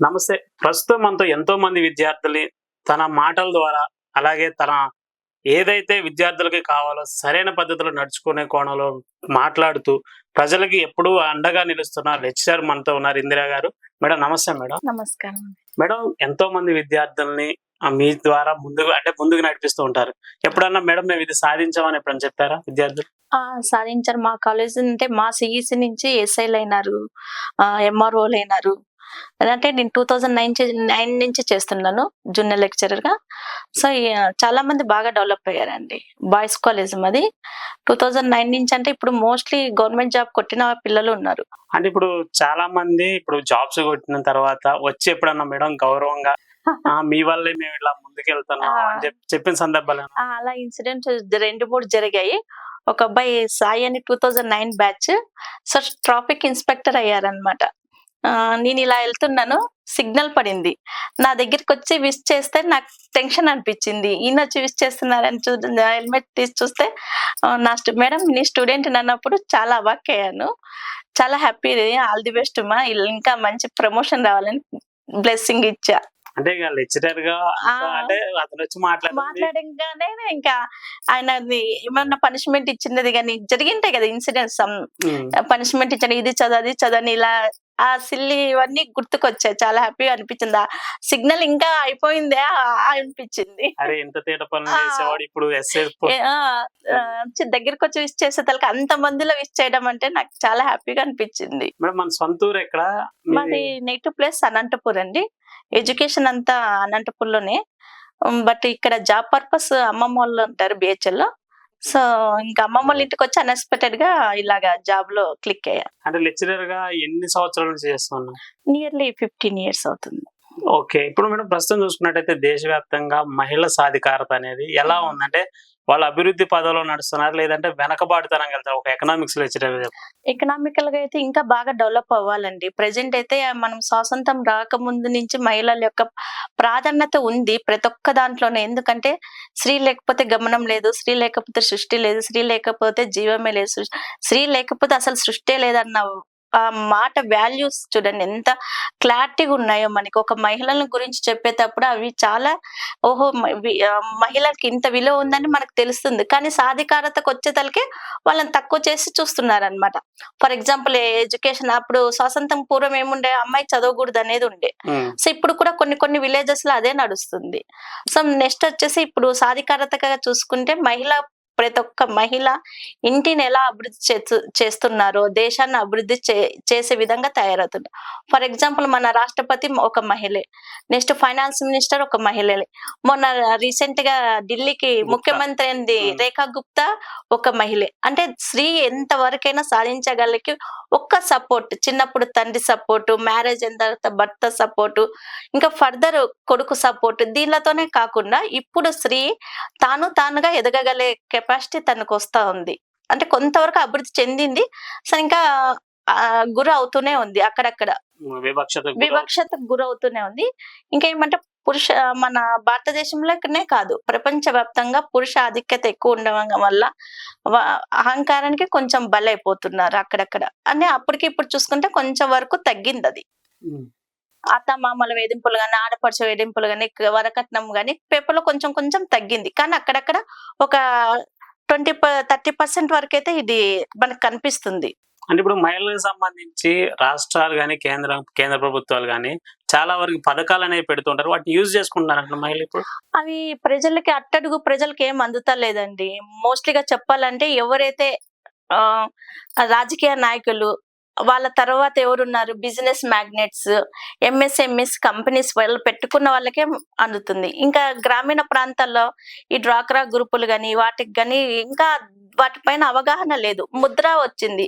నమస్తే. ప్రస్తుతం మనతో ఎంతో మంది విద్యార్థులు తన మాటల ద్వారా అలాగే తన ఏదైతే విద్యార్థులకి కావాలో సరైన పద్ధతిలో నడుచుకునే కోణంలో మాట్లాడుతూ ప్రజలకి ఎప్పుడూ అండగా నిలుస్తున్న లెక్చరర్ మనతో ఉన్నారు ఇందిరా గారు. మేడం నమస్తే మేడం. నమస్కారం. మేడం ఎంతో మంది విద్యార్థుల్ని ఆ, మీ ద్వారా ముందుకు అంటే ముందుకు నడిపిస్తూ ఉంటారు. ఎప్పుడన్నా మేడం మేము ఇది సాధించామని ఎప్పుడన్నా చెప్పారా విద్యార్థులు? సాధించారు. మా కాలేజ్ అంటే మా సిఈసి నుంచి ఎస్ఐలు అయినారు ఎంఆర్ఓలు అయినారు అంటే నేను టూ థౌజండ్ నైన్ నైన్ నుంచి చేస్తున్నాను జూనియర్ లెక్చరర్గా సో చాలా మంది బాగా డెవలప్ అయ్యారండి. బాయ్స్ కాలేజ్ మాది. టూ థౌజండ్ నైన్ నుంచి అంటే ఇప్పుడు మోస్ట్లీ గవర్నమెంట్ జాబ్ కొట్టిన పిల్లలు ఉన్నారు. అంటే ఇప్పుడు చాలా మంది ఇప్పుడు జాబ్స్ కొట్టిన తర్వాత వచ్చి ఎప్పుడన్నా మేడం గౌరవంగా "ఆ, మీ వల్లే మేము ఇలా ముందుకెళ్తున్నాం అని చెప్పిన సందర్భాలు అలా ఇన్సిడెంట్ రెండు మూడు జరిగాయి. ఒక అబ్బాయి సాయి అని two thousand nine batch. So traffic inspector అయ్యారనమాట నేను ఇలా వెళ్తున్నాను సిగ్నల్ పడింది. నా దగ్గరికి వచ్చి విష్ చేస్తే నాకు టెన్షన్ అనిపించింది. ఈయన వచ్చి విష్ చేస్తున్నారని చూ హెల్మెట్ తీసి చూస్తే నా మేడం నీ స్టూడెంట్ అన్నప్పుడు చాలా అవాక్ అయ్యాను. చాలా హ్యాపీ ఆల్ ది బెస్ట్ మా. ఇంకా మంచి ప్రమోషన్ రావాలని బ్లెస్సింగ్ ఇచ్చా. అంటే ఇక లెక్చరర్గా. అంటే అతను వచ్చి మాట్లాడంగానే ఇంకా ఆయన ఏమన్నా పనిష్మెంట్ ఇచ్చినది కానీ జరిగింటాయి కదా ఇన్సిడెంట్స్. పనిష్మెంట్ ఇచ్చాను ఇది చదువు అది చదవని ఇలా ఆ సిల్లి ఇవన్నీ గుర్తుకొచ్చాయి. చాలా హ్యాపీగా అనిపించింది. ఆ సిగ్నల్ ఇంకా అయిపోయిందే అనిపించింది. అరే ఇంత తేట పనులు ఇప్పుడు దగ్గరికి వచ్చి విష్ చేసే తలకి అంత మందిలో విష్ చేయడం అంటే నాకు చాలా హ్యాపీగా అనిపించింది. మన ఎక్కడ? మీది? నెగిటివ్ ప్లేస్ అనంతపూర్ అండి. ఎడ్యుకేషన్ అంతా అనంతపూర్లోనే. బట్ ఇక్కడ జాబ్ పర్పస్ అమ్మమ్మ వాళ్ళు ఉంటారు బిహెచ్ఎల్లో సో ఇంకా అమ్మమ్మ వాళ్ళ ఇంటికి వచ్చి అన్ఎక్స్పెక్టెడ్గా ఇలాగా జాబ్లో క్లిక్ అయ్యా. అంటే లెక్చరర్గా ఎన్ని సంవత్సరాల నుంచి చేస్తున్నా నియర్లీ ఫిఫ్టీన్ ఇయర్స్ అవుతుంది. ఓకే. ఇప్పుడు మేడం ప్రస్తుతం చూసుకున్నట్టయితే దేశవ్యాప్తంగా మహిళా సాధికారత అనేది ఎలా ఉందంటే వాళ్ళ అభివృద్ధి పదంలో నడుస్తున్నారు లేదంటే వెనకబాటుతనం వెళ్తారు. ఒక ఎకనామిక్స్ లెక్చరర్ ఎకనామికల్గా అయితే ఇంకా బాగా డెవలప్ అవ్వాలండి. ప్రెసెంట్ అయితే మనం స్వాతంత్రం రాకముందు నుంచి మహిళల యొక్క ప్రాధాన్యత ఉంది ప్రతి ఒక్క దాంట్లోనే. ఎందుకంటే స్త్రీ లేకపోతే గమనం లేదు స్త్రీ లేకపోతే సృష్టి లేదు స్త్రీ లేకపోతే జీవమే లేదు. స్త్రీ లేకపోతే అసలు సృష్టే లేదన్న ఆ మాట వాల్యూస్ చూడండి ఎంత క్లారిటీగా ఉన్నాయో మనకి. ఒక మహిళల గురించి చెప్పేటప్పుడు అవి చాలా ఓహో మహిళలకి ఇంత విలువ ఉందని మనకు తెలుస్తుంది. కానీ సాధికారతకు వచ్చేతలకే వాళ్ళని తక్కువ చేసి చూస్తున్నారు అనమాట ఫర్ ఎగ్జాంపుల్ ఎడ్యుకేషన్ అప్పుడు స్వాతంత్రం పూర్వం ఏముండే? అమ్మాయి చదవకూడదు అనేది ఉండే. సో ఇప్పుడు కూడా కొన్ని కొన్ని విలేజెస్లో అదే నడుస్తుంది. సో నెక్స్ట్ వచ్చేసి ఇప్పుడు సాధికారతగా చూసుకుంటే మహిళ ప్రతి ఒక్క మహిళ ఇంటిని ఎలా అభివృద్ధి చేస్తు- చేస్తున్నారో దేశాన్ని అభివృద్ధి చే- చేసే విధంగా తయారవుతుంది ఫర్ ఎగ్జాంపుల్ మన రాష్ట్రపతి ఒక మహిళే నెక్స్ట్ ఫైనాన్స్ మినిస్టర్ ఒక మహిళలే మొన్న రీసెంట్గా ఢిల్లీకి. ముఖ్యమంత్రి అయింది. రేఖా గుప్తా ఒక మహిళే అంటే స్త్రీ ఎంత వరకైనా సాధించగలిగి ఒక్క సపోర్ట్ చిన్నప్పుడు తండ్రి సపోర్టు మ్యారేజ్ అయిన తర్వాత భర్త సపోర్టు ఇంకా ఫర్దర్ కొడుకు సపోర్ట్ దీనిలతోనే కాకుండా ఇప్పుడు స్త్రీ తాను తానుగా ఎదగగలే కెపాసిటీ తనకు వస్తా ఉంది అంటే కొంతవరకు అభివృద్ధి చెందింది. సో ఇంకా గురి అవుతూనే ఉంది అక్కడక్కడ. వివక్షత వివక్షతకు గురవుతూనే ఉంది. ఇంకా ఏమంటే పురుష మన భారతదేశంలోనే కాదు. ప్రపంచ వ్యాప్తంగా పురుష ఆధిక్యత ఎక్కువ ఉండడం వల్ల అహంకారానికి కొంచెం బలైపోతున్నారు అక్కడక్కడ. అంటే అప్పటికి ఇప్పుడు చూసుకుంటే కొంచెం వరకు తగ్గింది అది. అత్త మామల వేధింపులు కానీ ఆడపడుచు వేధింపులు కానీ వరకట్నం కానీ పేపర్లో కొంచెం కొంచెం తగ్గింది. కానీ అక్కడక్కడ ఒక ట్వంటీ థర్టీ పర్సెంట్ వరకు అయితే ఇది మనకు కనిపిస్తుంది. అంటే ఇప్పుడు మహిళలకు సంబంధించి రాష్ట్రాలు కానీ కేంద్ర కేంద్ర ప్రభుత్వాలు కానీ చాలా వరకు పథకాలు అనేవి పెడుతుంటారు. వాటిని యూజ్ చేసుకుంటున్నారు అంటే మహిళలు ఇప్పుడు? అవి ప్రజలకి అట్టడుగు ప్రజలకి ఏం అందుతా లేదండి మోస్ట్లీగా చెప్పాలంటే ఎవరైతే ఆ రాజకీయ నాయకులు వాళ్ళ తర్వాత ఎవరున్నారు? బిజినెస్ మ్యాగ్నెట్స్ ఎంఎస్ఎంఎస్ కంపెనీస్ వాళ్ళు పెట్టుకున్న వాళ్ళకే అందుతుంది. ఇంకా గ్రామీణ ప్రాంతాల్లో ఈ డ్వాక్రా గ్రూపులు కానీ వాటికి కానీ ఇంకా వాటిపైన అవగాహన లేదు. ముద్ర వచ్చింది.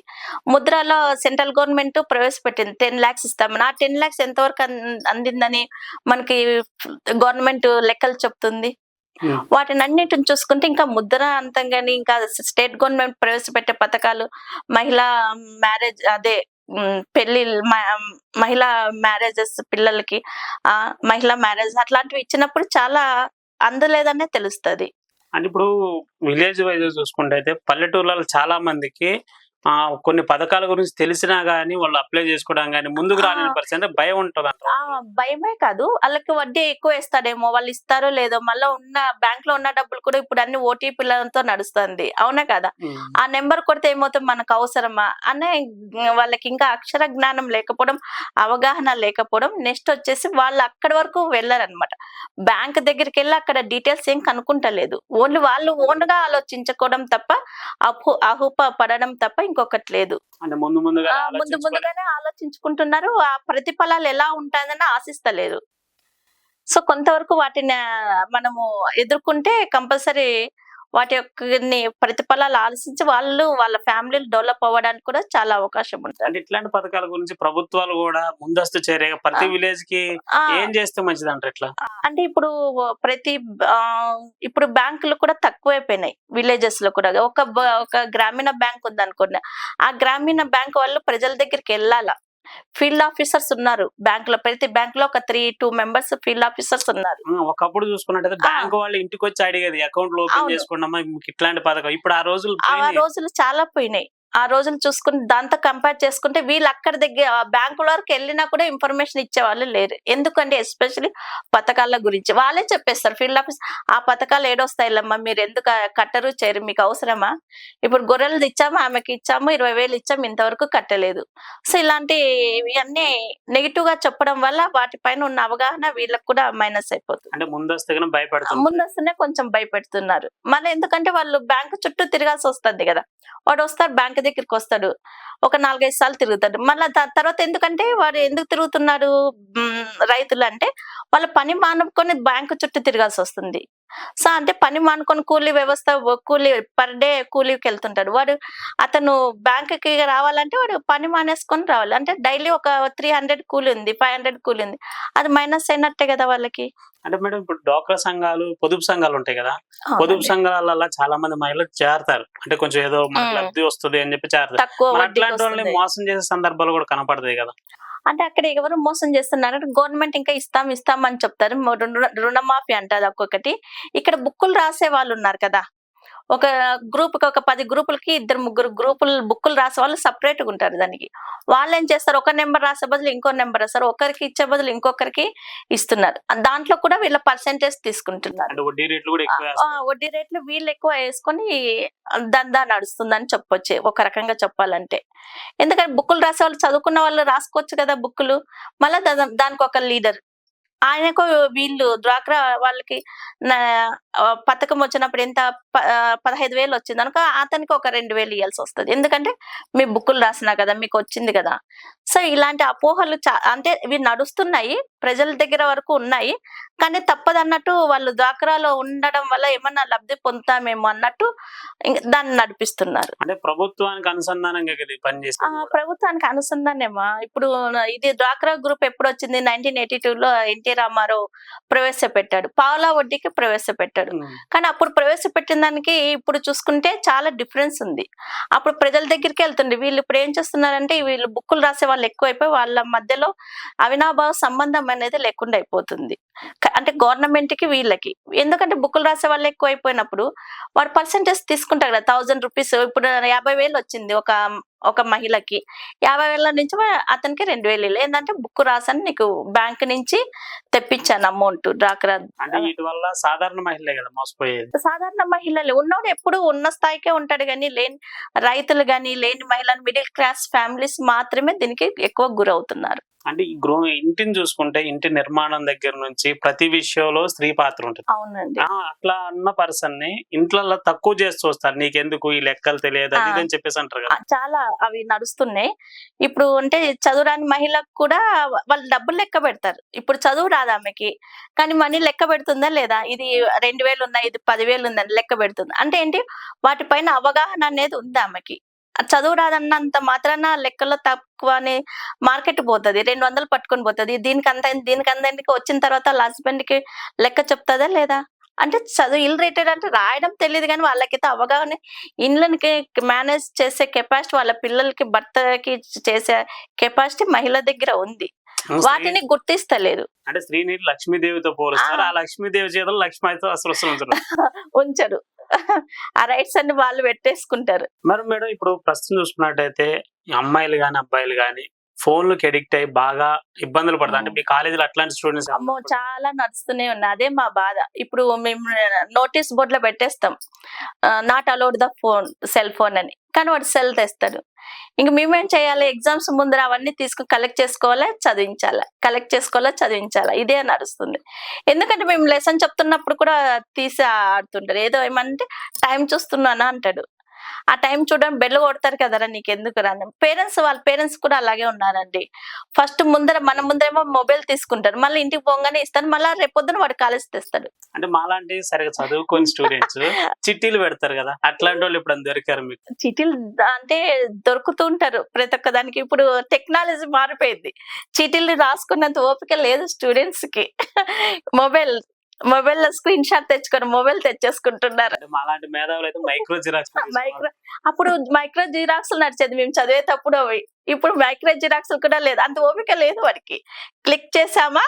ముద్రలో సెంట్రల్ గవర్నమెంట్ ప్రవేశపెట్టింది. టెన్ లాక్స్ ఇస్తామని. ఆ టెన్ లాక్స్ ఎంతవరకు అందిందని మనకి గవర్నమెంట్ లెక్కలు చెప్తుంది? వాటిని అన్నిటిని చూసుకుంటే ఇంకా ముద్ర అంతం కానీ ఇంకా స్టేట్ గవర్నమెంట్ ప్రవేశపెట్టే పథకాలు మహిళా మ్యారేజ్ అదే పెళ్ళి మహిళా మ్యారేజెస్ పిల్లలకి ఆ మహిళా మ్యారేజ్ అట్లాంటివి ఇచ్చినప్పుడు చాలా అందలేదనే తెలుస్తది. అంటే ఇప్పుడు విలేజ్ వైజ్ చూసుకుంటే అయితే పల్లెటూర్లలో చాలా మందికి కొన్ని పథకాల గురించి తెలిసినా గానీ వాళ్ళు అప్లై చేసుకోవడం గానీ ముందుకు రాని. పరిస్థితి భయం ఉంటుంది ఆ భయమే కాదు. వాళ్ళకి వడ్డీ ఎక్కువ వేస్తాడేమో వాళ్ళు ఇస్తారో లేదో మళ్ళీ ఉన్న బ్యాంక్లో ఉన్న డబ్బులు కూడా ఇప్పుడు అన్ని ఓటీపీలతో నడుస్తుంది. అవునా కదా? ఆ నెంబర్ కొడితే ఏమవుతుంది? మనకు అవసరమా? అనే వాళ్ళకి ఇంకా అక్షర జ్ఞానం లేకపోవడం అవగాహన లేకపోవడం నెక్స్ట్ వచ్చేసి వాళ్ళు అక్కడి వరకు వెళ్ళారనమాట బ్యాంక్ దగ్గరికి వెళ్ళి అక్కడ డీటెయిల్స్ ఏం కనుక్కుంటలేదు. ఓన్లీ వాళ్ళు ఓన్గా ఆలోచించుకోవడం తప్ప అహు అహూప పడడం తప్ప ఇంకొకటి లేదు. ముందు ముందుగానే ఆలోచించుకుంటున్నారు. ఆ ప్రతిఫలాలు ఎలా ఉంటుందని ఆశిస్తలేదు. సో కొంతవరకు వాటిని మనము ఎదుర్కొంటే కంపల్సరీ వాటి యొక్క ప్రతిఫలాలు ఆలోచించి వాళ్ళు వాళ్ళ ఫ్యామిలీలు డెవలప్ అవ్వడానికి కూడా చాలా అవకాశం ఉంటుంది అంటే ఇట్లాంటి పథకాల గురించి ప్రభుత్వాలు కూడా ముందస్తు చర్యగా ప్రతి. విలేజ్కి ఏం చేస్తే మంచిది అంటారు ఇట్లా అంటే ఇప్పుడు ప్రతి ఇప్పుడు బ్యాంకులు కూడా తక్కువైపోయినాయి విలేజెస్లో కూడా. ఒక ఒక గ్రామీణ బ్యాంక్ ఉంది అనుకోండి ఆ గ్రామీణ బ్యాంక్ వాళ్ళు ప్రజల దగ్గరికి వెళ్ళాలా? ఫీల్డ్ ఆఫీసర్స్ ఉన్నారు. బ్యాంక్లో ప్రతి బ్యాంక్లో ఒక three two members field officers ఉన్నారు. ఒకప్పుడు చూసుకున్నట్టయితే బ్యాంక్ వాళ్ళు ఇంటికి వచ్చి అడిగేది అకౌంట్ మీకు ఇట్లాంటి పథకం. ఇప్పుడు ఆ రోజులు ఆ. రోజులు చాలా పోయినాయి. ఆ రోజులు చూసుకుని దాంతో కంపేర్ చేసుకుంటే వీళ్ళు అక్కడ దగ్గర బ్యాంకుల వరకు వెళ్ళినా కూడా ఇన్ఫర్మేషన్ ఇచ్చే వాళ్ళు లేరు. ఎందుకంటే ఎస్పెషల్లీ పథకాల గురించి. వాళ్ళే చెప్పేస్తారు ఫీల్డ్ ఆఫీస్ ఆ పథకాలు ఏడొస్తాయిలమ్మా మీరు ఎందుకు కట్టరు చేయరు మీకు అవసరమా? ఇప్పుడు గొర్రెలు ఇచ్చాము ఆమెకి ఇచ్చాము ఇరవై వేలు ఇచ్చాము ఇంతవరకు కట్టలేదు. సో ఇలాంటి ఇవన్నీ నెగిటివ్గా చెప్పడం వల్ల వాటిపైన ఉన్న అవగాహన వీళ్ళకి కూడా మైనస్ అయిపోతుంది. అంటే ముందస్తుగా ముందస్తునే కొంచెం భయపెడుతున్నారు. మళ్ళీ ఎందుకంటే వాళ్ళు బ్యాంకు చుట్టూ తిరగాల్సి వస్తుంది కదా. వాడు వస్తాడు బ్యాంక్ దగ్గరికి వస్తాడు ఒక నాలుగైదు సార్లు తిరుగుతాడు. మళ్ళీ తర్వాత ఎందుకంటే వాడు ఎందుకు తిరుగుతున్నాడు రైతులు అంటే వాళ్ళ పని మానుకొని బ్యాంకు చుట్టూ తిరగాల్సి వస్తుంది సో అంటే పని మానుకొని కూలీ వ్యవస్థ కూలీ పర్ డే కూలీకి వెళ్తుంటాడు. వాడు అతను బ్యాంక్కి రావాలంటే వాడు పని మానేసుకొని రావాలి. అంటే డైలీ ఒక త్రీ హండ్రెడ్ కూలీ ఉంది ఫైవ్ హండ్రెడ్ కూలీ ఉంది. అది మైనస్ అయినట్టే కదా వాళ్ళకి. అంటే మేడం ఇప్పుడు డోక్రా సంఘాలు పొదుపు సంఘాలు ఉంటాయి కదా? పొదుపు. సంఘాలలో చాలా మంది మహిళలు చేరతారు. అంటే కొంచెం ఏదో మనకు. లబ్ధి వస్తుంది అని చెప్పి చేరతారు. అట్లాంటి వాళ్ళని. మోసం చేసే సందర్భాలు కూడా కనపడతాయి కదా? అంటే అక్కడ ఎవరు మోసం చేస్తున్నారు అంటే గవర్నమెంట్ ఇంకా ఇస్తాం ఇస్తాం అని చెప్తారు. రుణమాఫీ అంటారు ఒక్కొక్కటి ఇక్కడ బుక్కులు రాసే వాళ్ళు ఉన్నారు కదా. ఒక గ్రూప్కి ఒక పది గ్రూపులకి ఇద్దరు ముగ్గురు గ్రూపులు బుక్కులు రాసే వాళ్ళు సపరేట్గా ఉంటారు దానికి. వాళ్ళు ఏం చేస్తారు? ఒక నెంబర్ రాసే బదులు ఇంకో నెంబర్ రాస్తారు. ఒకరికి ఇచ్చే బదులు ఇంకొకరికి ఇస్తున్నారు. దాంట్లో కూడా వీళ్ళ పర్సెంటేజ్ తీసుకుంటున్నారు. వడ్డీ రేట్లు వీళ్ళు ఎక్కువ వేసుకొని దందా నడుస్తుందని చెప్పొచ్చు. ఒక రకంగా చెప్పాలంటే. ఎందుకంటే బుక్కులు రాసే వాళ్ళు చదువుకున్న వాళ్ళు రాసుకోవచ్చు కదా బుక్కులు. మళ్ళీ దానికి ఒక లీడర్. ఆయనకు వీళ్ళు డ్వాక్రా వాళ్ళకి పథకం వచ్చినప్పుడు ఎంత పదహైదు వేలు వచ్చింది అనుకో అతనికి ఒక రెండు వేలు ఇవ్వాల్సి వస్తుంది. ఎందుకంటే మీ బుక్కులు రాసినా కదా మీకు వచ్చింది కదా. సో ఇలాంటి అపోహలు చా అంటే ఇవి నడుస్తున్నాయి ప్రజల దగ్గర వరకు ఉన్నాయి. కానీ తప్పదన్నట్టు వాళ్ళు డ్వాక్రాలో ఉండడం వల్ల ఏమన్నా లబ్ధి పొందుతామేమో అన్నట్టు దాన్ని నడిపిస్తున్నారు. అంటే ప్రభుత్వానికి అనుసంధానంగా చేస్తారు ప్రభుత్వానికి అనుసంధానమా? ఇప్పుడు ఇది డ్వాక్రా గ్రూప్ ఎప్పుడు వచ్చింది? నైన్టీన్ ఎయిటీ టూ లో ఎన్టీ రామారావు ప్రవేశపెట్టాడు. పావలా వడ్డీకి ప్రవేశపెట్టాడు. కానీ అప్పుడు ప్రవేశపెట్టిన దానికి ఇప్పుడు చూసుకుంటే చాలా డిఫరెన్స్ ఉంది. అప్పుడు ప్రజల దగ్గరికి వెళ్తుంది వీళ్ళు ఇప్పుడు ఏం చేస్తున్నారంటే వీళ్ళు బుక్కులు రాసే వాళ్ళు ఎక్కువైపోయి వాళ్ళ మధ్యలో అవినాభావ సంబంధం అనేది లేకుండా అయిపోతుంది. అంటే గవర్నమెంట్కి వీళ్ళకి. ఎందుకంటే బుక్కులు రాసే వాళ్ళు ఎక్కువ అయిపోయినప్పుడు వాడు పర్సంటేజ్ తీసుకుంటారు కదా థౌజండ్ రూపీస్. ఇప్పుడు యాభై వేలు వచ్చింది ఒక ఒక మహిళకి. యాభై వేల నుంచి అతనికి రెండు వేలు. ఏంటంటే బుక్ రాసాను నీకు బ్యాంక్ నుంచి తెప్పించాను అమౌంట్ వీటి వల్ల సాధారణ మహిళలే కదా మోసపోయేది. సాధారణ మహిళలు. ఉన్నోడు ఎప్పుడు ఉన్న స్థాయికే ఉంటాడు కానీ లేని రైతులు కానీ లేని మహిళలు మిడిల్ క్లాస్ ఫ్యామిలీస్ మాత్రమే దీనికి ఎక్కువ గురవుతున్నారు. అంటే ఈ గృహ ఇంటిని చూసుకుంటే ఇంటి నిర్మాణం దగ్గర నుంచి ప్రతి విషయంలో స్త్రీ పాత్ర ఉంటుంది. అట్లా అన్న పర్సన్ని ఇంట్లో తక్కువ చేస్తూ వస్తారు నీకెందుకు ఈ లెక్కలు తెలియదు అది అని చెప్పేసి అంటారు కదా. చాలా అవి నడుస్తున్నాయి. ఇప్పుడు అంటే చదువురాని మహిళకు కూడా వాళ్ళు డబ్బులు లెక్క పెడతారు. ఇప్పుడు చదువు రాదు ఆమెకి. కానీ మనీ లెక్క పెడుతుందా లేదా? ఇది రెండు వేలు ఉన్నాయి ఇది పదివేలు ఉందని లెక్క పెడుతుంది. అంటే ఏంటి? వాటిపైన అవగాహన అనేది ఉంది ఆమెకి. చదువు రాదన్నంత మాత్రాన లెక్కలో తక్కువ అని మార్కెట్ పోతుంది. రెండు వందలు పట్టుకొని పోతుంది. దీనికి అంత దీనికి అంత వచ్చిన తర్వాత హస్బెండ్కి లెక్క చెప్తుందా లేదా? అంటే చదువు ఇల్ రేటెడ్ అంటే రాయడం తెలియదు కానీ వాళ్ళకైతే అవగాహన ఇండ్లకి మేనేజ్ చేసే కెపాసిటీ వాళ్ళ పిల్లలకి భర్తకి చేసే కెపాసిటీ మహిళ దగ్గర ఉంది. వాటిని గుర్తిస్తలేదు. అంటే స్త్రీని లక్ష్మీదేవితో పోలుస్తారు. ఆ. ఆ లక్ష్మీదేవి చేతులు లక్ష్మీతో అసలు ఉంచరు. ఆ రైట్స్ అన్ని వాళ్ళు పెట్టేసుకుంటారు. మరి మేడం ఇప్పుడు ప్రస్తుతం చూసుకున్నట్టయితే అమ్మాయిలు కానీ అబ్బాయిలు కానీ ఫోన్లకు ఎడిక్ట్ అయ్యి బాగా ఇబ్బందులు పడతారు. అంటే మీ కాలేజీలో అట్లాంటి స్టూడెంట్స్ అమ్మో చాలా నడుస్తూనే ఉన్నాయి. అదే మా బాధ. ఇప్పుడు మేము నోటీస్ బోర్డులో పెట్టేస్తాం. Not allowed the phone cell phone అని. కానీ వాడు సెల్ తెస్తాడు. ఇంక మేమేం చేయాలి? ఎగ్జామ్స్ ముందర అవన్నీ తీసుకుని కలెక్ట్ చేసుకోవాలా? చదివించాలా? కలెక్ట్ చేసుకోవాలా? చదివించాలా? ఇదే నడుస్తుంది. ఎందుకంటే మేము లెసన్ చెప్తున్నప్పుడు కూడా తీసి ఆడుతుంటారు. ఏదో ఏమంటే టైం చూస్తున్నానా? అంటాడు. ఆ టైం చూడడం బెల్ కొడతారు కదరా నీకు ఎందుకు రాని పేరెంట్స్ వాళ్ళ పేరెంట్స్ కూడా అలాగే ఉన్నారండి. ఫస్ట్ ముందర మన ముందరేమో మొబైల్ తీసుకుంటారు. మళ్ళీ ఇంటికి పోగానే ఇస్తారు. మళ్ళీ రేపొద్దున వాడు కాలేజ్ తెస్తాడు. అంటే మాలాంటి సరిగా చదువుకొని స్టూడెంట్స్ చిట్టీలు పెడతారు కదా. అట్లాంటి వాళ్ళు ఇప్పుడు దొరికారు మీకు? చీటీలు అంటే దొరుకుతూ ఉంటారు ప్రతి ఒక్క దానికి. ఇప్పుడు టెక్నాలజీ మారిపోయింది. చీటీలు రాసుకున్నంత ఓపిక లేదు స్టూడెంట్స్కి మొబైల్ మొబైల్లో స్క్రీన్ షాట్ తెచ్చుకొని మొబైల్ తెచ్చేసుకుంటున్నారు. అంటే మాలాంటి మేధావులు అయితే మైక్రో జిరాక్స్ మైక్రో అప్పుడు మైక్రో జిరాక్స్ నడిచేది మేము చదివేటప్పుడు అవి. ఇప్పుడు మైక్రో జిరాక్స్ కూడా లేదు. అంత ఓపిక లేదు వాడికి. క్లిక్ చేసామా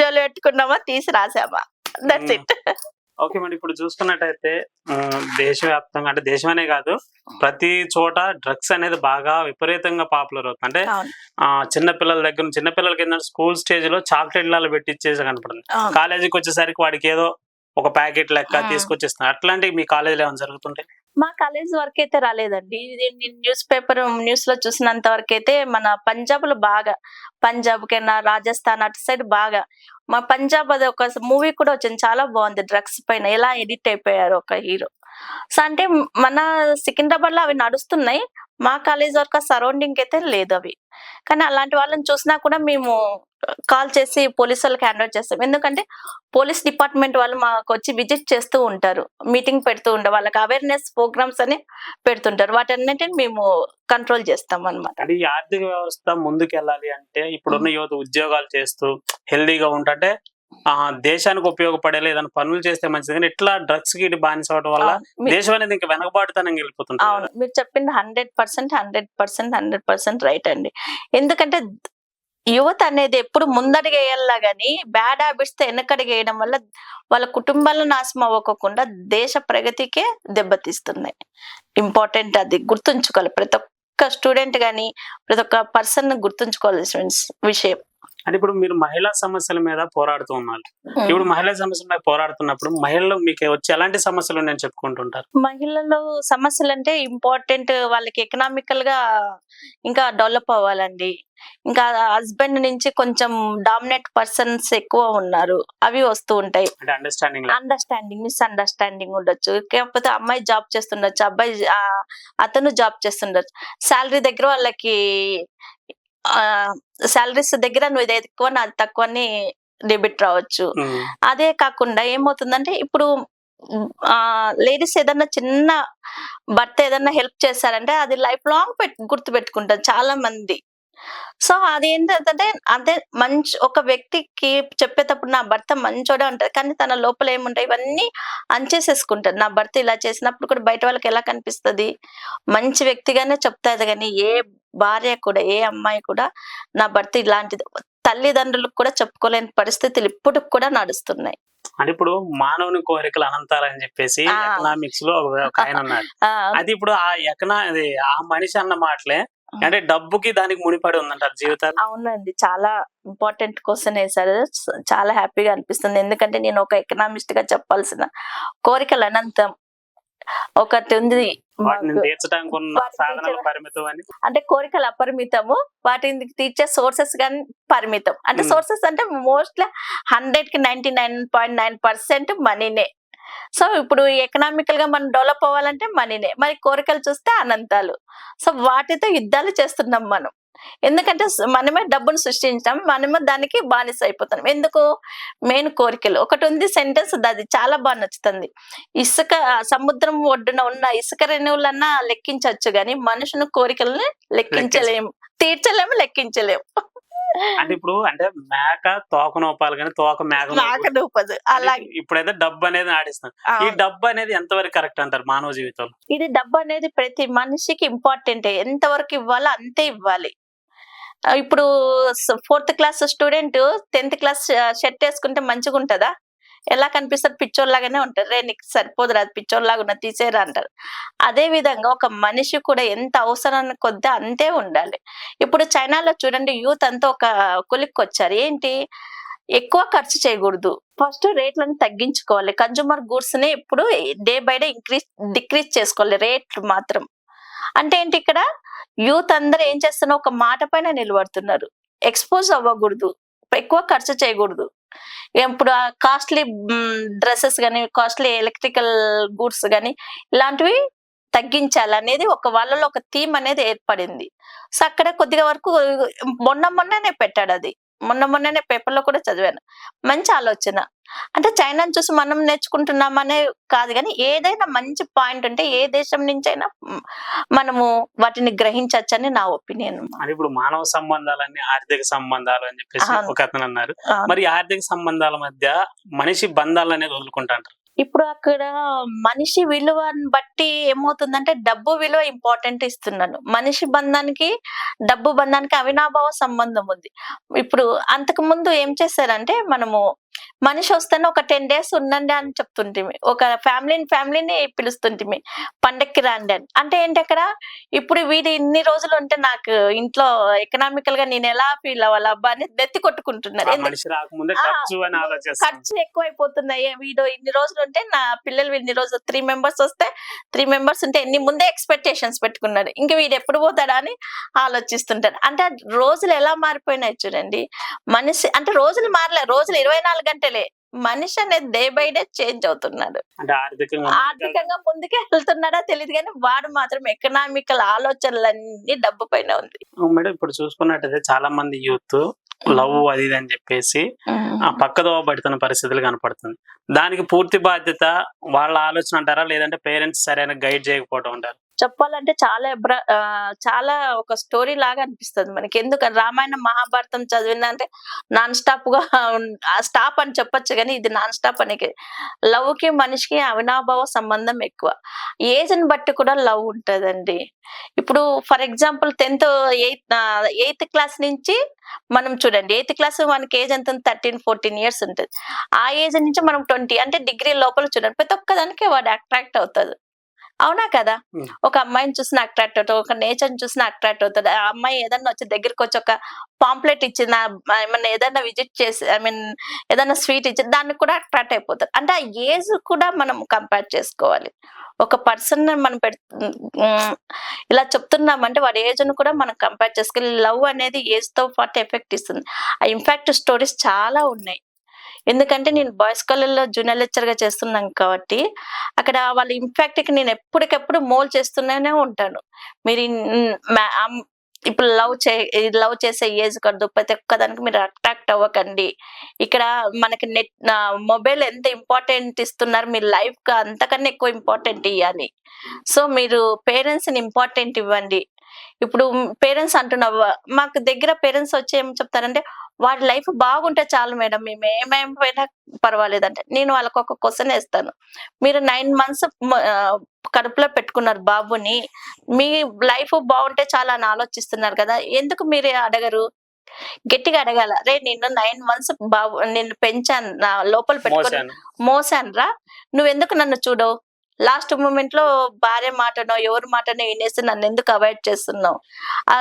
జోలు పెట్టుకున్నామా తీసి రాసామా దట్స్ ఇట్ ఓకే మరి ఇప్పుడు చూసుకున్నట్టయితే దేశవ్యాప్తంగా అంటే దేశమనే కాదు ప్రతి చోట డ్రగ్స్ అనేది బాగా విపరీతంగా పాపులర్ అవుతుంది. అంటే చిన్న పిల్లల దగ్గర చిన్న పిల్లలకి ఏంటంటే స్కూల్ స్టేజ్లో చాక్లెట్ లాగా పెట్టి ఇచ్చేసి కనపడుతుంది కాలేజీకి వచ్చేసరికి వాడికి ఏదో ఒక ప్యాకెట్ లెక్క. తీసుకొచ్చేస్తున్నారు. అట్లాంటివి మీ కాలేజీలో ఏమైనా జరుగుతుంటాయి? మా కాలేజ్ వరకు అయితే రాలేదండి. న్యూస్ పేపర్ న్యూస్లో చూసినంత వరకు అయితే మన పంజాబ్లో బాగా పంజాబ్ కైనా రాజస్థాన్ అటు సైడ్ బాగా. మా పంజాబ్ అది ఒక మూవీ కూడా వచ్చింది చాలా బాగుంది. డ్రగ్స్ పైన ఎలా ఎడిట్ అయిపోయారు ఒక హీరో. సో అంటే మన సికింద్రాబాద్లో అవి నడుస్తున్నాయి మా కాలేజ్ వరకు సరౌండింగ్ అయితే లేదు అవి. కానీ అలాంటి వాళ్ళని చూసినా కూడా మేము కాల్ చేసి పోలీసు వాళ్ళకి హ్యాండ్ ఓవర్ చేస్తాం. ఎందుకంటే పోలీస్ డిపార్ట్మెంట్ వాళ్ళు మాకు వచ్చి విజిట్ చేస్తూ ఉంటారు. మీటింగ్ పెడుతూ ఉంటారు వాళ్ళకి అవేర్నెస్ ప్రోగ్రామ్స్ అని పెడుతుంటారు. వాటన్నిటిని మేము కంట్రోల్ చేస్తాం అన్నమాట. అంటే ఈ ఆర్థిక వ్యవస్థ ముందుకు వెళ్ళాలి అంటే ఇప్పుడున్న యువత ఉద్యోగాలు చేస్తూ హెల్దీగా ఉంటే దేశానికి ఉపయోగపడేలా ఏదైనా పనులు చేస్తే మంచిది. కానీ ఇట్లా డ్రగ్స్కి బానిస అవడం వల్ల దేశం అనేది ఇంకా వెనకబాటుతనం వెళ్ళిపోతుంది అవును. మీరు చెప్పింది hundred percent hundred percent hundred percent right అండి. ఎందుకంటే యువత అనేది ఎప్పుడు ముందడిగా వేయాలా గానీ బ్యాడ్ హ్యాబిట్స్తో వెనకడిగా వేయడం వల్ల వాళ్ళ కుటుంబాలను నాశనం అవ్వకుండా దేశ ప్రగతికే దెబ్బతీస్తున్నాయి. ఇంపార్టెంట్ అది. గుర్తుంచుకోవాలి. ప్రతి ఒక్క స్టూడెంట్ గాని ప్రతి ఒక్క పర్సన్ గుర్తుంచుకోవాల్సిన విషయం. అంటే ఇప్పుడు మీరు మహిళా సమస్యల మీద పోరాడుతూ ఉన్నారు. ఇప్పుడు మహిళా సమస్యల మీద పోరాడుతున్నప్పుడు మహిళలు మీకు వచ్చి ఎలాంటి సమస్యలు నేను చెప్పుకుంటుంటారు? మహిళలు సమస్యలు అంటే ఇంపార్టెంట్ వాళ్ళకి ఎకనామికల్గా ఇంకా డెవలప్ అవ్వాలండి. ఇంకా హస్బెండ్ నుంచి కొంచెం డామినేట్ పర్సన్స్ ఎక్కువ ఉన్నారు. అవి వస్తూ ఉంటాయి. అండర్స్టాండింగ్ అండర్స్టాండింగ్ మిస్ అండర్స్టాండింగ్ ఉండొచ్చు. కాకపోతే అమ్మాయి జాబ్ చేస్తుండొచ్చు. అబ్బాయి అతను జాబ్ చేస్తుండొచ్చు. శాలరీ దగ్గర వాళ్ళకి శాలరీస్ దగ్గర నువ్వు ఇది ఎక్కువ నాది తక్కువ అని డెబిట్ రావచ్చు. అదే కాకుండా ఏమవుతుందంటే ఇప్పుడు ఆ లేడీస్ ఏదన్నా చిన్న భర్త ఏదన్నా హెల్ప్ చేశారంటే అది లైఫ్ లాంగ్ గుర్తు పెట్టుకుంటారు చాలా మంది సో అది ఏంటంటే అంటే మంచి ఒక వ్యక్తికి చెప్పేటప్పుడు నా భర్త మంచోడే ఉంటది కానీ తన లోపల ఏముంటాయి? ఇవన్నీ అంచేసేసుకుంటారు నా భర్త ఇలా చేసినప్పుడు కూడా బయట వాళ్ళకి ఎలా కనిపిస్తది? మంచి వ్యక్తిగానే చెప్తాది కానీ ఏ భార్య కూడా ఏ అమ్మాయి కూడా నా భర్త ఇలాంటిది. తల్లిదండ్రులకు కూడా చెప్పుకోలేని పరిస్థితులు ఇప్పటికి కూడా నడుస్తున్నాయి. అంటే ఇప్పుడు మానవుని కోరికలు అనంతాలని చెప్పేసి. ఎకనామిక్స్లో ఒక ఆయన అన్నాడు. ఆ, అది ఇప్పుడు ఆ ఎకనా అది ఆ మనిషి అన్న మాటలే అంటే డబ్బుకి దానికి ముడిపడి ఉందంటారు జీవితాలు అవునండి. చాలా ఇంపార్టెంట్ క్వశ్చన్ వేశారు. చాలా హ్యాపీగా అనిపిస్తుంది. ఎందుకంటే నేను ఒక ఎకనామిస్ట్గా చెప్పాల్సిన కోరికలు అనంతం ఒకటి ఉంది. అంటే కోరికలు అపరిమితము. వాటిని తీర్చే సోర్సెస్ కానీ పరిమితం. అంటే. సోర్సెస్ అంటే మోస్ట్లీ హండ్రెడ్కి ninety nine point nine percent మనీనే. So ఇప్పుడు ఎకనామికల్గా మనం డెవలప్ అవ్వాలంటే మనీనే. మరి కోరికలు చూస్తే అనంతాలు. సో వాటితో యుద్ధాలు చేస్తున్నాం మనం. ఎందుకంటే మనమే డబ్బును సృష్టించాం. మనమే దానికి బానిస అయిపోతాం ఎందుకు? మెయిన్ కోరికలు. ఒకటి ఉంది. సెంటెన్స్ అది చాలా బాగా నచ్చుతుంది. ఇసుక సముద్రం ఒడ్డున ఉన్న ఇసుక రెణువులన్నా లెక్కించవచ్చు గాని మనుషుని కోరికల్ని లెక్కించలేము తీర్చలేము లెక్కించలేము అంటే ఇప్పుడు అంటే మేక తోక నోపాలి కానీ తోక మేక నాకు నూపదు అలాగే. ఇప్పుడైతే డబ్బు అనేది ఆడిస్తాం. ఈ. డబ్బు అనేది ఎంతవరకు కరెక్ట్ అంటారు మానవ జీవితంలో? ఇది డబ్బు అనేది ప్రతి మనిషికి ఇంపార్టెంట్. ఎంతవరకు ఇవ్వాలో అంతే ఇవ్వాలి. ఇప్పుడు fourth class student tenth class shirt వేసుకుంటే మంచిగా ఉంటుందా ఎలా కనిపిస్తారు పిచ్చోళ్ళలాగానే ఉంటారు రే నీకు సరిపోదురా అది పిచ్చోళ్ళలాగా ఉన్న తీసేరా అంటారు అదే విధంగా ఒక మనిషి కూడా ఎంత అవసరాన్ని కొద్ది అంతే ఉండాలి. ఇప్పుడు చైనాలో చూడండి యూత్ అంతా ఒక కొలిక్కి వచ్చారు ఏంటి? ఎక్కువ ఖర్చు చేయకూడదు. ఫస్ట్ రేట్లను తగ్గించుకోవాలి. కన్జ్యూమర్ గూడ్స్ని ఇప్పుడు day by day increase decrease చేసుకోవాలి రేట్లు మాత్రం. అంటే ఏంటి ఇక్కడ? యూత్ అందరూ ఏం చేస్తున్నారు? ఒక మాట పైన నిలబడుతున్నారు. ఎక్స్పోజ్ అవ్వకూడదు. ఎక్కువ ఖర్చు చేయకూడదు. ఇప్పుడు కాస్ట్లీ డ్రెస్సెస్ కానీ కాస్ట్లీ ఎలక్ట్రికల్ గూడ్స్ కానీ ఇలాంటివి తగ్గించాలనేది ఒక వాళ్ళలో ఒక థీమ్ అనేది ఏర్పడింది. సో అక్కడ కొద్దిగా వరకు మొన్న మొన్ననే పెట్టాడు అది. మొన్న మొన్ననే పేపర్లో కూడా చదివాను. మంచి ఆలోచన. అంటే చైనాని చూసి మనం నేర్చుకుంటున్నామనే కాదు కానీ ఏదైనా మంచి పాయింట్ ఉంటే ఏ దేశం నుంచైనా మ్, మనము వాటిని గ్రహించవచ్చని నా ఒపీనియన్ మరి ఇప్పుడు మానవ సంబంధాలన్నీ ఆర్థిక సంబంధాలు అని చెప్పేసి. ఒక అతను అన్నారు. మరి ఆర్థిక సంబంధాల మధ్య మనిషి బంధాలు అనేది వదులుకుంటాంటారు ఇప్పుడు అక్కడ మనిషి విలువని బట్టి ఏమవుతుందంటే డబ్బు విలువ ఇంపార్టెంట్ ఇస్తున్నాను. మనిషి బంధానికి డబ్బు బంధానికి అవినాభావ సంబంధం ఉంది. ఇప్పుడు అంతకు ముందు ఏం చేశారంటే మనము మనిషి వస్తేనే ఒక టెన్ డేస్ ఉండండి అని చెప్తుంటిమి. ఒక ఫ్యామిలీని ఫ్యామిలీని పిలుస్తుంటిమి. పండక్కి రండి అని. అంటే ఏంటి అక్కడ? ఇప్పుడు వీడు ఇన్ని రోజులు ఉంటే నాకు ఇంట్లో ఎకనామికల్గా నేను ఎలా ఫీల్ అవ్వాలి అబ్బా అని నెత్తి కొట్టుకుంటున్నారు. ఖర్చు ఎక్కువ అయిపోతున్నాయి వీడు ఇన్ని రోజులు ఉంటే నా పిల్లలు ఇన్ని రోజులు త్రీ మెంబర్స్ వస్తే త్రీ మెంబర్స్ ఉంటే ఎన్ని ముందే ఎక్స్పెక్టేషన్స్ పెట్టుకున్నాడు ఇంకా వీడు ఎప్పుడు పోతాడా అని ఆలోచిస్తుంటాడు అంటే రోజులు ఎలా మారిపోయినాయి చూడండి. మనిషి అంటే రోజులు మారలే. రోజులు ఇరవై నాలుగు గంటలే మనిషి అనేది డే బై డే చేంజ్ అవుతున్నాడు. అంటే ఆర్థికంగా ఆర్థికంగా ముందుకే వెళ్తున్నాడా తెలియదు కానీ వాడు మాత్రం ఎకనామికల్ ఆలోచనలన్నీ డబ్బు పైన ఉంది. మేడం ఇప్పుడు చూసుకున్నట్టయితే చాలా మంది యూత్ లవ్ అది ఇది అని చెప్పేసి ఆ పక్కదోవ పడుతున్న పరిస్థితులు కనపడుతుంది. దానికి పూర్తి బాధ్యత వాళ్ళ ఆలోచన అంటారా? లేదంటే పేరెంట్స్ సరైన గైడ్ చేయకపోవడం అంటారు? చెప్పాలంటే చాలా ఆ, చాలా ఒక స్టోరీ లాగా అనిపిస్తుంది మనకి. ఎందుకంటే రామాయణం మహాభారతం చదివిందంటే నాన్ స్టాప్గా స్టాప్ అని చెప్పొచ్చు కానీ ఇది నాన్ స్టాప్ అని లవ్కి మనిషికి అవినాభావ సంబంధం ఎక్కువ. ఏజ్ని బట్టి కూడా లవ్ ఉంటదండి. ఇప్పుడు for example tenth eighth eighth class నుంచి మనం చూడండి ఎయిత్ క్లాస్ మనకి ఏజ్ ఎంత? థర్టీన్ ఫోర్టీన్ ఇయర్స్ ఉంటుంది. ఆ ఏజ్ నుంచి మనం ట్వంటీ అంటే డిగ్రీ లోపల చూడండి ప్రతి ఒక్కదానికి వాడు అట్రాక్ట్ అవుతాడు. అవునా కదా. ఒక అమ్మాయిని చూసిన అట్రాక్ట్ అవుతాడు ఒక నేచర్ చూసిన అట్రాక్ట్ అవుతాడు ఆ అమ్మాయి ఏదన్నా వచ్చి దగ్గరికి వచ్చి ఒక పాంప్లెట్ ఇచ్చిన ఏమన్నా ఏదన్నా విజిట్ చేసి ఐ మీన్ ఏదన్నా స్వీట్ ఇచ్చి దానికి కూడా అట్రాక్ట్ అయిపోతారు. అంటే ఆ ఏజ్ కూడా మనం కంపేర్ చేసుకోవాలి. ఒక పర్సన్ మనం పెడు ఉమ్, ఇలా చెప్తున్నామంటే వాడి ఏజ్ను కూడా మనం కంపేర్ చేసుకోవాలి లవ్ అనేది ఏజ్తో పాటు ఎఫెక్ట్ ఇస్తుంది. ఆ ఇంపాక్ట్ స్టోరీస్ చాలా ఉన్నాయి. ఎందుకంటే నేను బాయ్స్ కాలేజ్లో జూనియర్ లెక్చర్గా చేస్తున్నాను కాబట్టి అక్కడ వాళ్ళ ఇంపాక్ట్కి నేను ఎప్పటికెప్పుడు మోల్ చేస్తూనే ఉంటాను. మీరు ఇప్పుడు లవ్ చే లవ్ చేసే ఏజ్ కాదు ప్రతి ఒక్కదానికి మీరు అట్రాక్ట్ అవ్వకండి. ఇక్కడ మనకి నెట్ మొబైల్ ఎంత ఇంపార్టెంట్ ఇస్తున్నారు మీ లైఫ్కి అంతకన్నా ఎక్కువ ఇంపార్టెంట్ ఇవ్వాలి సో మీరు పేరెంట్స్ని ఇంపార్టెంట్ ఇవ్వండి. ఇప్పుడు పేరెంట్స్ అంటున్నావు మాకు దగ్గర పేరెంట్స్ వచ్చి ఏం చెప్తారంటే వాడి లైఫ్ బాగుంటే చాలు మేడం. మేము ఏమైపోయినా పర్వాలేదంటే నేను వాళ్ళకి ఒక క్వశ్చన్ వేస్తాను. మీరు నైన్ మంత్స్ కడుపులో పెట్టుకున్నారు బాబుని. మీ లైఫ్ బాగుంటే చాలా అని ఆలోచిస్తున్నారు కదా. ఎందుకు మీరు అడగరు? గట్టిగా అడగాల. రే నిన్ను నైన్ మంత్స్ బాబు నిన్ను పెంచాను నా లోపల పెట్టుకుని మోసాను. రా నువ్వెందుకు నన్ను చూడవు? లాస్ట్ మూమెంట్లో భార్య మాటనో ఎవరి మాటనో వినేసి నన్ను ఎందుకు అవాయిడ్ చేస్తున్నావు? ఆ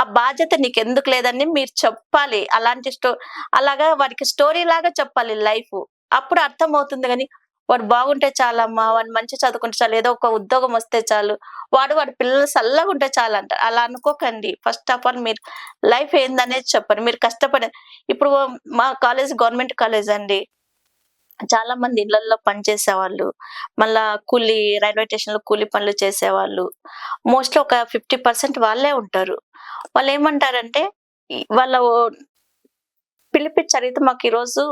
ఆ బాధ్యత నీకు ఎందుకు లేదని మీరు చెప్పాలి. అలాంటి స్టో అలాగా వాడికి స్టోరీ లాగా చెప్పాలి లైఫ్. అప్పుడు అర్థం అవుతుంది కానీ వాడు బాగుంటే చాలమ్మా వాడు మంచి చదువుకుంటే చాలు ఏదో ఒక ఉద్యోగం వస్తే చాలు. వాడు వాడి పిల్లలు చల్లగా ఉంటే చాలు అంటారు అలా అనుకోకండి. ఫస్ట్ ఆఫ్ ఆల్ మీరు లైఫ్ ఏందనేది చెప్పండి. మీరు కష్టపడే ఇప్పుడు మా కాలేజ్ గవర్నమెంట్ కాలేజ్ అండి. చాలా మంది ఇళ్ళలో పనిచేసేవాళ్ళు మళ్ళా కూలి రైల్వే స్టేషన్లో కూలి పనులు చేసేవాళ్ళు. మోస్ట్లీ ఒక ఫిఫ్టీ పర్సెంట్ వాళ్ళే ఉంటారు. వాళ్ళు ఏమంటారంటే వాళ్ళ పిలిపి అడిగితే మాకు ఈరోజు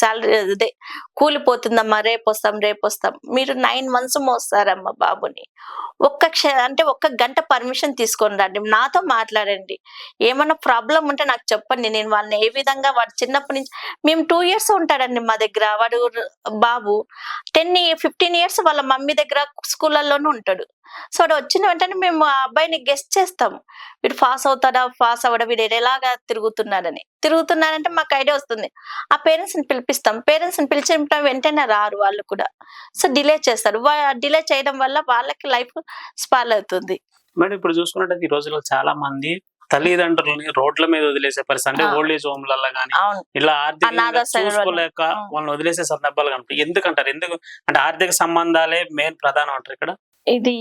శాలరీ అదే కూలిపోతుందమ్మా రేపు వస్తాం రేపు వస్తాం మీరు నైన్ మంత్స్ మోస్తారమ్మా బాబుని. ఒక్క క్ష అంటే ఒక్క గంట పర్మిషన్ తీసుకొని రండి. నాతో మాట్లాడండి. ఏమైనా ప్రాబ్లం ఉంటే నాకు చెప్పండి. నేను వాళ్ళని ఏ విధంగా వాడు చిన్నప్పటి నుంచి మేము టూ ఇయర్స్ ఉంటాడండి మా దగ్గర. వాడు బాబు టెన్ ఫిఫ్టీన్ ఇయర్స్ వాళ్ళ మమ్మీ దగ్గర స్కూళ్ళల్లోనూ ఉంటాడు. సో వాడు వచ్చిన వెంటనే మేము ఆ అబ్బాయిని గెస్ట్ చేస్తాం. వీడు పాస్ అవుతాడా పాస్ అవ్వడా వీడు ఎలాగా తిరుగుతున్నాడని. తిరుగుతున్నాడంటే మాకు ఐడియా వస్తుంది. ఆ పేరెంట్స్ని పిలిపి పిలిపిస్తాం పేరెంట్స్ని పిలిచిన వెంటనే రారు వాళ్ళు కూడా. సో డిలే చేస్తారు. డిలే చేయడం వల్ల వాళ్ళకి లైఫ్ స్పాల్ అవుతుంది. మేడం ఇప్పుడు చూసుకున్నట్టు ఈ రోజుల్లో చాలా మంది తల్లిదండ్రులని రోడ్ల మీద వదిలేసే పరిస్థితి అంటే. ఓల్డ్ ఏజ్ హోమ్లలో గానీ అవును. ఇలా అనాథాశ్రమాలు. చూసుకోలేక. వాళ్ళని వదిలేసే సందర్భాలు కనిపి ఎందుకంటారు? ఎందుకు? అంటే ఆర్థిక సంబంధాలే మెయిన్ ప్రధానం అంటారు ఇక్కడ? ఇది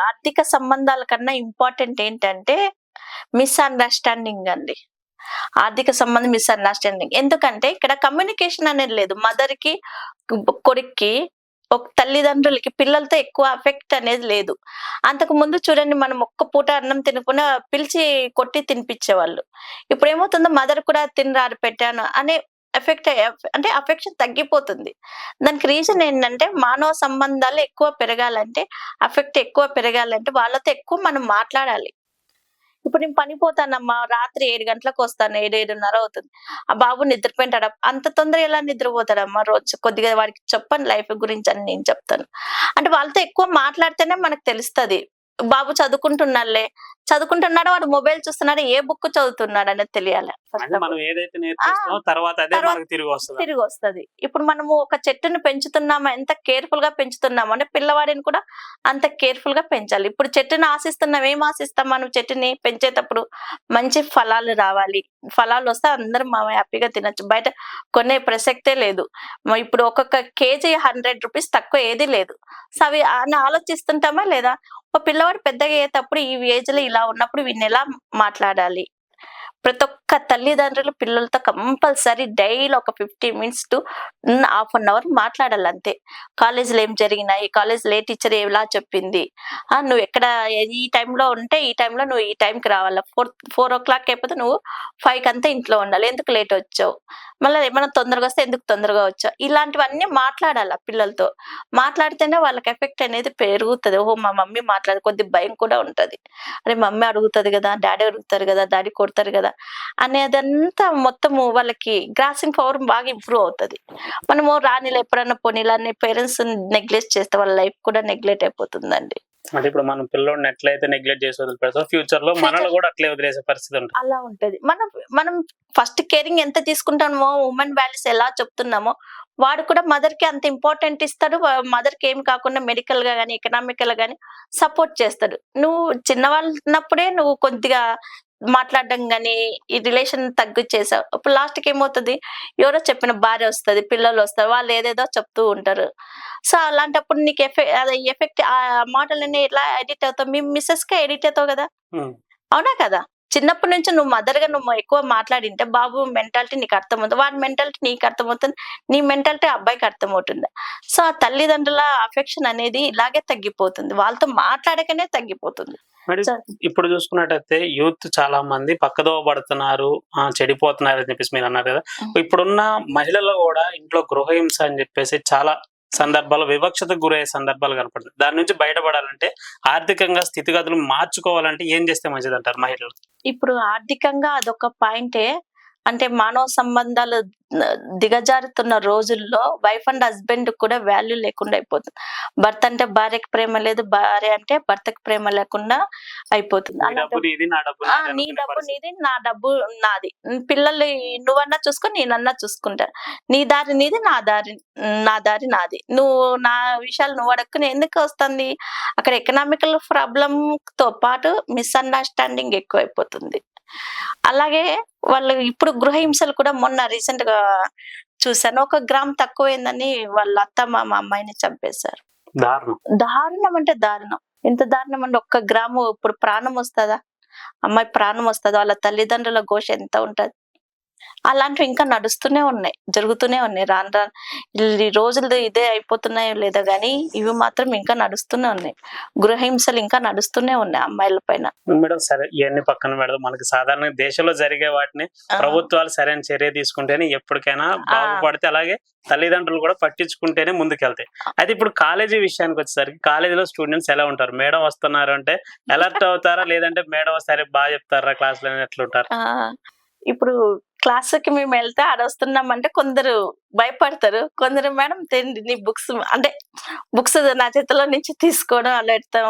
ఆర్థిక సంబంధాల కన్నా ఇంపార్టెంట్ ఏంటంటే మిస్అండర్స్టాండింగ్ అండి. ఆర్థిక సంబంధం మిస్అండర్స్టాండింగ్ ఎందుకంటే ఇక్కడ కమ్యూనికేషన్ అనేది లేదు. మదర్కి కొడుక్కి ఒక తల్లిదండ్రులకి పిల్లలతో ఎక్కువ అఫెక్ట్ అనేది లేదు. అంతకు ముందు చూడండి మనం ఒక్క పూట అన్నం తినకుండా పిలిచి కొట్టి తినిపించేవాళ్ళు. ఇప్పుడు ఏమవుతుందో మదర్ కూడా తినరారు పెట్టాను అనే ఎఫెక్ట్ అంటే అఫెక్షన్ తగ్గిపోతుంది. దానికి రీజన్ ఏంటంటే మానవ సంబంధాలు ఎక్కువ పెరగాలంటే అఫెక్ట్ ఎక్కువ పెరగాలంటే వాళ్ళతో ఎక్కువ మనం మాట్లాడాలి. ఇప్పుడు నేను పనిపోతానమ్మా రాత్రి ఏడు గంటలకు వస్తాను. ఏడు ఏడున్నర అవుతుంది. ఆ బాబు నిద్రపోయింటాడు. అంత తొందర ఎలా నిద్రపోతాడమ్మా రోజు? కొద్దిగా వాడికి చెప్పండి లైఫ్ గురించి అని నేను చెప్తాను. అంటే వాళ్ళతో ఎక్కువ మాట్లాడితేనే మనకు తెలుస్తది. బాబు చదువుకుంటున్నాళ్ళే చదువుకుంటున్నాడు వాడు మొబైల్ చూస్తున్నాడు ఏ బుక్ చదువుతున్నాడు అనేది తెలియాలి. మనం ఏదైతే తర్వాత తిరిగి వస్తుంది. తిరిగి వస్తది. ఇప్పుడు మనము ఒక చెట్టుని పెంచుతున్నామా ఎంత కేర్ఫుల్గా పెంచుతున్నాము అంటే పిల్లవాడిని కూడా అంత కేర్ఫుల్గా పెంచాలి. ఇప్పుడు చెట్టుని ఆశిస్తున్నాం ఏం ఆశిస్తాం మనం చెట్టుని పెంచేటప్పుడు? మంచి ఫలాలు రావాలి. ఫలాలు వస్తే అందరం మనం హ్యాపీగా తినొచ్చు. బయట కొనే ప్రసక్తే లేదు. ఇప్పుడు ఒక్కొక్క కేజీ హండ్రెడ్ రూపీస్ తక్కువ ఏది లేదు. సో అవి అని ఆలోచిస్తుంటామా లేదా? ఒక పిల్లవాడు పెద్దగా అయ్యేటప్పుడు ఈ ఏజ్లో ఇలా ఇలా ఉన్నప్పుడు వీళ్ళని ఎలా మాట్లాడాలి? ప్రతి ఒక్క తల్లిదండ్రులు పిల్లలతో కంపల్సరీ డైలీ ఒక fifty minutes to half an hour మాట్లాడాలి అంతే కాలేజీలో ఏం జరిగినాయి కాలేజీలో ఏ టీచర్ ఎలా చెప్పింది? ఆ నువ్వు ఎక్కడ ఈ టైంలో ఉంటే ఈ టైంలో నువ్వు ఈ టైంకి రావాలి? ఫోర్ ఫోర్ ఓ క్లాక్ అయిపోతే నువ్వు ఫైవ్ అంతా ఇంట్లో ఉండాలి. ఎందుకు లేట్ వచ్చావు? మళ్ళీ ఏమైనా తొందరగా వస్తే ఎందుకు తొందరగా వచ్చావు? ఇలాంటివన్నీ మాట్లాడాలి పిల్లలతో. మాట్లాడితేనే వాళ్ళకి ఎఫెక్ట్ అనేది పెరుగుతుంది. ఓహో మా మమ్మీ మాట్లాడే కొద్ది భయం కూడా ఉంటది. అరే మమ్మీ అడుగుతుంది కదా డాడీ అడుగుతారు కదా డాడీ కొడతారు కదా. అనేదంతా మొత్తము వాళ్ళకి గ్రాసింగ్ పవర్ బాగా ఇంప్రూవ్ అవుతుంది. మనము రానిలో ఎప్పుడన్నా పోనీలా అని పేరెంట్స్ నెగ్లెక్ట్ చేస్తే వాళ్ళ లైఫ్ కూడా నెగ్లెక్ట్ అయిపోతుందండి. అంటే ఇప్పుడు మనం పిల్లోడిని ఎట్లయితే నెగ్లెక్ట్ చేసి వదిలిపెడతాం ఫ్యూచర్లో మనల్ని కూడా అట్లే వదిలేసే పరిస్థితి ఉంటుంది. అలా ఉంటది. మనం మనం ఫస్ట్ కేరింగ్ ఎంత తీసుకుంటామో ఉమెన్ వాల్యూస్ ఎలా చెప్తున్నామో వాడు కూడా మదర్కి అంత ఇంపార్టెంట్ ఇస్తాడు. మదర్కి ఏం కాకుండా మెడికల్గా గానీ ఎకనామికల్గా గానీ సపోర్ట్ చేస్తాడు. నువ్వు చిన్నవాళ్ళు ఉన్నప్పుడే నువ్వు కొద్దిగా మాట్లాడడం గానీ ఈ రిలేషన్ తగ్గు చేసావు అప్పుడు లాస్ట్కి ఏమవుతుంది? ఎవరో చెప్పిన భార్య వస్తది పిల్లలు వస్తారు వాళ్ళు ఏదేదో చెప్తూ ఉంటారు. సో అలాంటప్పుడు నీకు ఎఫెక్ట్ అదే ఎఫెక్ట్ ఆ మాటలన్నీ ఎట్లా ఎడిట్ అవుతావు? మీ మిస్సెస్ కే ఎడిట్ అవుతావు కదా. అవునా కదా? చిన్నప్పటి నుంచి నువ్వు మదర్గా నువ్వు ఎక్కువ మాట్లాడింటే బాబు మెంటాలిటీ నీకు అర్థమవుతుంది వాడి మెంటాలిటీ నీకు అర్థమవుతుంది నీ మెంటాలిటీ అబ్బాయికి అర్థమవుతుంది. సో ఆ తల్లిదండ్రుల అఫెక్షన్ అనేది ఇలాగే తగ్గిపోతుంది. వాళ్ళతో మాట్లాడకనే తగ్గిపోతుంది. మరి. ఇప్పుడు చూసుకున్నట్టయితే యూత్ చాలా మంది పక్కదోవ పడుతున్నారు ఆ, చెడిపోతున్నారు అని చెప్పేసి మీరు అన్నారు కదా. ఇప్పుడున్న మహిళలు కూడా ఇంట్లో గృహహింస అని చెప్పేసి చాలా సందర్భాలు వివక్షతకు గురయ్యే సందర్భాలు కనపడుతుంది దాని నుంచి బయటపడాలంటే ఆర్థికంగా స్థితిగతులు మార్చుకోవాలంటే ఏం చేస్తే మంచిది అంటారు మహిళలు ఇప్పుడు ఆర్థికంగా అదొక పాయింటే అంటే మానవ సంబంధాలు దిగజారుతున్న రోజుల్లో వైఫ్ అండ్ హస్బెండ్ కూడా వాల్యూ లేకుండా అయిపోతుంది. భర్త అంటే భార్యకి ప్రేమ లేదు భార్య అంటే భర్తకి ప్రేమ లేకుండా అయిపోతుంది. నీ డబ్బు నీది నా డబ్బు నాది పిల్లలు నువ్వన్నా చూసుకో నేనన్నా చూసుకుంటా. నీ దారి నీది నా దారి నా దారి నాది. నువ్వు నా విషయాలు నువ్వు అడక్కుని ఎందుకు వస్తుంది? అక్కడ ఎకనామికల్ ప్రాబ్లం తో పాటు మిస్అండర్స్టాండింగ్ ఎక్కువైపోతుంది. అలాగే వాళ్ళు ఇప్పుడు గృహ హింసలు కూడా మొన్న రీసెంట్గా చూసాను ఒక గ్రామ్ తక్కువైందని వాళ్ళ అత్త మా అమ్మాయిని చంపేశారు. దారుణం. దారుణం అంటే దారుణం. ఎంత దారుణం అంటే ఒక్క గ్రాము ఇప్పుడు ప్రాణం వస్తుందా? అమ్మాయి ప్రాణం వస్తుందా? వాళ్ళ తల్లిదండ్రుల ఘోష ఎంత ఉంటది? అలాంటివి ఇంకా నడుస్తూనే ఉన్నాయి జరుగుతూనే ఉన్నాయి. రాను రాను ఈ రోజులు ఇదే అయిపోతున్నాయో లేదో గానీ ఇవి మాత్రం ఇంకా నడుస్తూనే ఉన్నాయి. గృహహింసలు ఇంకా నడుస్తూనే ఉన్నాయి అమ్మాయిల పైన. మేడం సరే ఇవన్నీ పక్కన పెడదాం. మనకి సాధారణ దేశంలో జరిగే వాటిని ప్రభుత్వాలు సరైన చర్య తీసుకుంటేనే ఎప్పటికైనా బాగుపడితే అలాగే తల్లిదండ్రులు కూడా పట్టించుకుంటేనే ముందుకెళ్తాయి అయితే ఇప్పుడు కాలేజీ విషయానికి వచ్చేసరికి కాలేజీలో స్టూడెంట్స్ ఎలా ఉంటారు? మేడం వస్తున్నారు అంటే అలర్ట్ అవుతారా? లేదంటే మేడం సరే బాగా చెప్తారా? క్లాస్లో ఎట్లుంటారు? ఇప్పుడు క్లాస్కి మేము వెళ్తే ఆడ వస్తున్నామంటే కొందరు భయపడతారు. కొందరు మేడం తెండి నీ బుక్స్ అంటే బుక్స్ నా చేతిలో నుంచి తీసుకోవడం అలా పెడతాం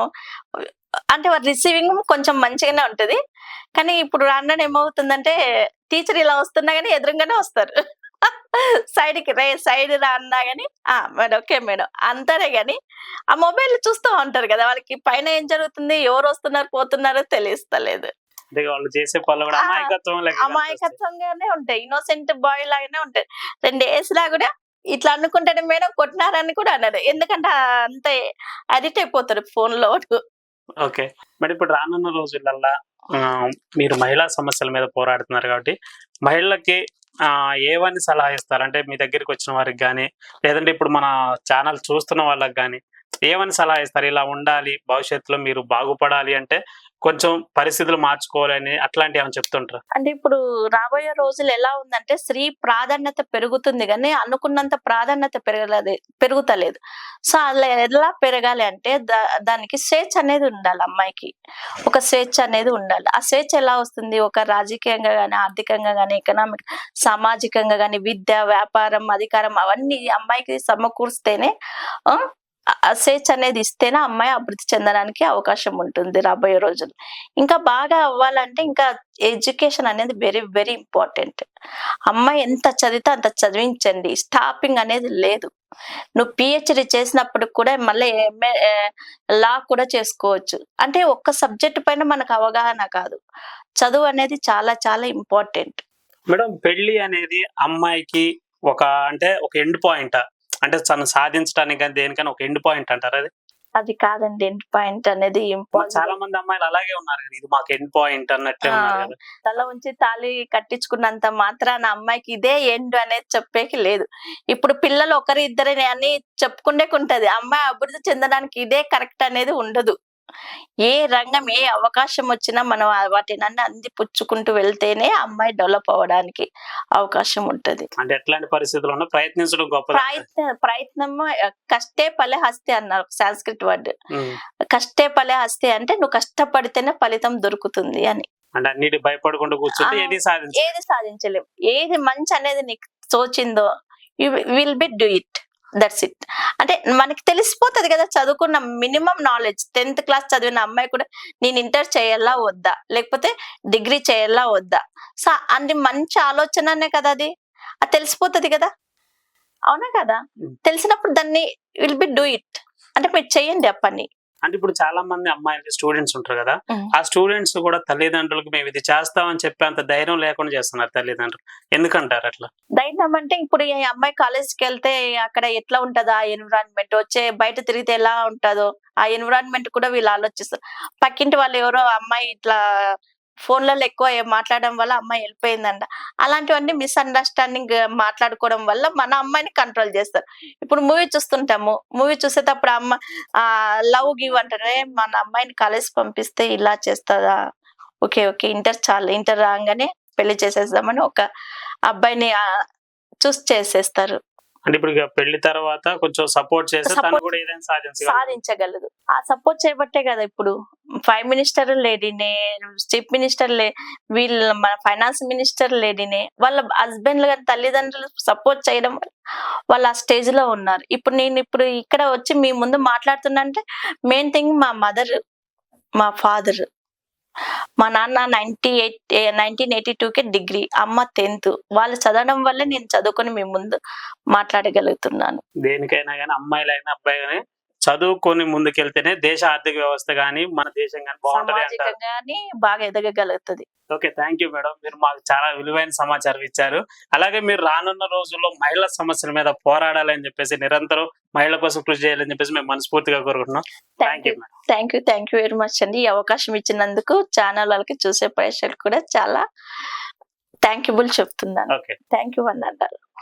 అంటే వారి రిసీవింగ్ కొంచెం మంచిగానే ఉంటది. కానీ ఇప్పుడు రాను ఏమవుతుందంటే టీచర్ ఇలా వస్తున్నా కానీ ఎదురుగానే వస్తారు. సైడ్కి రే సైడ్ రా అన్నా ఆ మేడం ఓకే మేడం. అంటారే గాని ఆ మొబైల్ చూస్తూ ఉంటారు కదా వాళ్ళకి. పైన ఏం జరుగుతుంది? ఎవరు వస్తున్నారు? పోతున్నారో తెలియస్తలేదు. అంటే వాళ్ళు చేసే పనులు కూడా అమాయకత్వం. అమాయకత్వంగానే ఉంటాయి. ఇన్నోసెంట్ బాయ్ లాగానే ఉంటాయి. రెండు లా కూడా ఇట్లా అనుకుంటాడు మేడం కొట్టినారని కూడా అన్నారు ఎందుకంటే అంత అడిక్ట్ అయిపోతారు ఫోన్లో ఓకే. మరి ఇప్పుడు రానున్న రోజులల్లా మీరు మహిళా సమస్యల మీద పోరాడుతున్నారు కాబట్టి మహిళలకి ఆ, ఏవని సలహా ఇస్తారు? అంటే మీ దగ్గరికి వచ్చిన వారికి కానీ లేదంటే ఇప్పుడు మన ఛానల్ చూస్తున్న వాళ్ళకి కానీ ఏమని సలహా ఇస్తారు? ఇలా ఉండాలి భవిష్యత్తులో మీరు బాగుపడాలి అంటే కొంచెం పరిస్థితులు మార్చుకోవాలని అట్లాంటివి ఏమైనా చెప్తుంటారు? అంటే ఇప్పుడు రాబోయే రోజులు ఎలా ఉందంటే స్త్రీ ప్రాధాన్యత పెరుగుతుంది కానీ అనుకున్నంత ప్రాధాన్యత పెరగలేదు పెరుగుతలేదు. సో అలా ఎలా పెరగాలి అంటే దా- దానికి స్వేచ్ఛ అనేది ఉండాలి అమ్మాయికి. ఒక స్వేచ్ఛ అనేది ఉండాలి. ఆ స్వేచ్ఛ ఎలా వస్తుంది? ఒక రాజకీయంగా కానీ ఆర్థికంగా కానీ ఎకనామిక్ సామాజికంగా కానీ విద్య వ్యాపారం అధికారం అవన్నీ అమ్మాయికి సమకూర్స్తేనే స్వేచ్ఛ అనేది ఇస్తేనే అమ్మాయి అభివృద్ధి చెందడానికి అవకాశం ఉంటుంది రాబోయే రోజులు ఇంకా బాగా అవ్వాలంటే ఇంకా ఎడ్యుకేషన్ అనేది వెరీ వెరీ ఇంపార్టెంట్. అమ్మాయి ఎంత చదివితే అంత చదివించండి. స్టాపింగ్ అనేది లేదు. నువ్వు పిహెచ్డి చేసినప్పుడు కూడా మళ్ళీ ఎంఏ లా కూడా చేసుకోవచ్చు. అంటే ఒక్క సబ్జెక్ట్ పైన మనకు అవగాహన కాదు. చదువు అనేది చాలా చాలా ఇంపార్టెంట్. మేడం పెళ్ళి అనేది అమ్మాయికి ఒక అంటే ఒక ఎండ్ పాయింట్? అంటే తను సాధించడానికి కానీ దేనికైనా ఒక ఎండ్ పాయింట్ అంటారు అది? అది కాదండి ఎండ్ పాయింట్ అనేది చాలా మంది అమ్మాయిలు అలాగే ఉన్నారు కదా ఇది మాకు ఎండ్ పాయింట్ అన్నట్టే తల ఉంచి తాళి కట్టించుకున్నంత మాత్రాన అమ్మాయికి ఇదే ఎండ్ అనేది చెప్పేకి లేదు. ఇప్పుడు పిల్లలు ఒకరి ఇద్దరిని అని చెప్పుకుండేకి ఉంటది అమ్మాయి అభివృద్ధి చెందడానికి ఇదే కరెక్ట్ అనేది ఉండదు. ఏ రంగం ఏ అవకాశం వచ్చినా మనం వాటిని అన్ని అంది పుచ్చుకుంటూ వెళ్తేనే అమ్మాయి డెవలప్ అవ్వడానికి అవకాశం ఉంటది. అంటే ఎట్లాంటి పరిస్థితులు ఉన్నా ప్రయత్నించడం గొప్ప ప్రయత్న ప్రయత్నం కష్టే పలే హస్తే అన్నారు సాంస్క్రిట్ వర్డ్. కష్టే పలే హస్తే అంటే నువ్వు కష్టపడితేనే ఫలితం దొరుకుతుంది అని. అంటే అన్నిటి భయపడకుండా కూర్చుంటే ఏది సాధించ ఏది సాధించలేం. ఏది మంచి అనేది నీకు తోచిందో you will be do it. That's it అంటే మనకి తెలిసిపోతది కదా చదువుకున్న మినిమం నాలెడ్జ్ టెన్త్ క్లాస్ చదివిన అమ్మాయి కూడా నేను ఇంటర్ చేయాలా వద్దా? లేకపోతే డిగ్రీ చేయాలా వద్దా? సో అది మంచి ఆలోచననే కదా అది. అది తెలిసిపోతది కదా? అవునా కదా? Mm. తెలిసినప్పుడు దాన్ని విల్ బి డూ ఇట్ అంటే మీరు చెయ్యండి ఆ పని. అంటే ఇప్పుడు చాలా మంది అమ్మాయిలు స్టూడెంట్స్ ఉంటారు కదా. ఆ స్టూడెంట్స్ కూడా తల్లిదండ్రులకు మేము ఇది చేస్తామని చెప్పి అంత ధైర్యం లేకుండా చేస్తున్నారు తల్లిదండ్రులు. ఎందుకంటారు అట్లా? ధైర్యం అంటే ఇప్పుడు ఈ అమ్మాయి కాలేజ్కి వెళ్తే అక్కడ ఎట్లా ఉంటదో ఆ ఎన్విరాన్మెంట్ వచ్చే బయట తిరిగితే ఎలా ఉంటదో ఆ ఎన్విరాన్మెంట్ కూడా వీళ్ళు ఆలోచిస్తారు. పక్కింటి వాళ్ళు ఎవరో అమ్మాయి ఇట్లా ఫోన్లలో ఎక్కువ మాట్లాడడం వల్ల అమ్మాయి వెళ్ళిపోయిందంట. అలాంటివన్నీ మిస్అండర్స్టాండింగ్ మాట్లాడుకోవడం వల్ల మన అమ్మాయిని కంట్రోల్ చేస్తారు. ఇప్పుడు మూవీ చూస్తుంటాము. మూవీ చూసేటప్పుడు అమ్మ ఆ లవ్ గివ్ అంటారే మన అమ్మాయిని కాలేజ్ పంపిస్తే ఇలా చేస్తుందా ఓకే ఓకే ఇంటర్ చాలు. ఇంటర్ రాగానే పెళ్ళి చేసేద్దామని ఒక అబ్బాయిని చూస్ చేసేస్తారు. అంటే ఇప్పుడు పెళ్ళి తర్వాత కొంచెం సపోర్ట్ చేస్తే సాధించగలదు. ఆ సపోర్ట్ చేయబట్టే కదా ఇప్పుడు. ప్రైమ్ మినిస్టర్ లేడీనే చీఫ్ మినిస్టర్ లే వీళ్ళ మన ఫైనాన్స్ మినిస్టర్ లేడీనే వాళ్ళ హస్బెండ్ గారి తల్లిదండ్రులు సపోర్ట్ చేయడం వాళ్ళు ఆ స్టేజ్లో ఉన్నారు. ఇప్పుడు నేను ఇప్పుడు ఇక్కడ వచ్చి మీ ముందు మాట్లాడుతున్నా అంటే మెయిన్ థింగ్ మా మదర్ మా ఫాదర్ మా నాన్న నైన్టీ ఎయిట్ నైన్టీన్ ఎయిటీ కి డిగ్రీ అమ్మ టెన్త్. వాళ్ళు చదవడం వల్లే నేను చదువుకొని మీ ముందు మాట్లాడగలుగుతున్నాను. దేనికైనా కానీ అమ్మాయిలైనా అబ్బాయి కానీ చదువుకొని ముందుకెళ్తేనే దేశ ఆర్థిక వ్యవస్థ కానీ మన దేశం కానీ బాగుంటది బాగా ఎదగగలుగుతుంది. Okay thank you madam. మీరు మాకు చాలా విలువైన సమాచారం ఇచ్చారు. అలాగే మీరు రానున్న రోజుల్లో మహిళా సమస్యల మీద పోరాడాలని చెప్పేసి నిరంతరం మహిళల కోసం కృషి చేయాలని చెప్పేసి మేము మనస్ఫూర్తిగా కోరుకుంటున్నాం. Thank you thank you thank you very much అండి. ఈ అవకాశం ఇచ్చినందుకు ఛానల్ వాళ్ళకి చూసే ప్రేక్షకులు కూడా చాలా థ్యాంక్యూబుల్ చెప్తున్నాను. ఓకే థ్యాంక్ యూ అన్నారు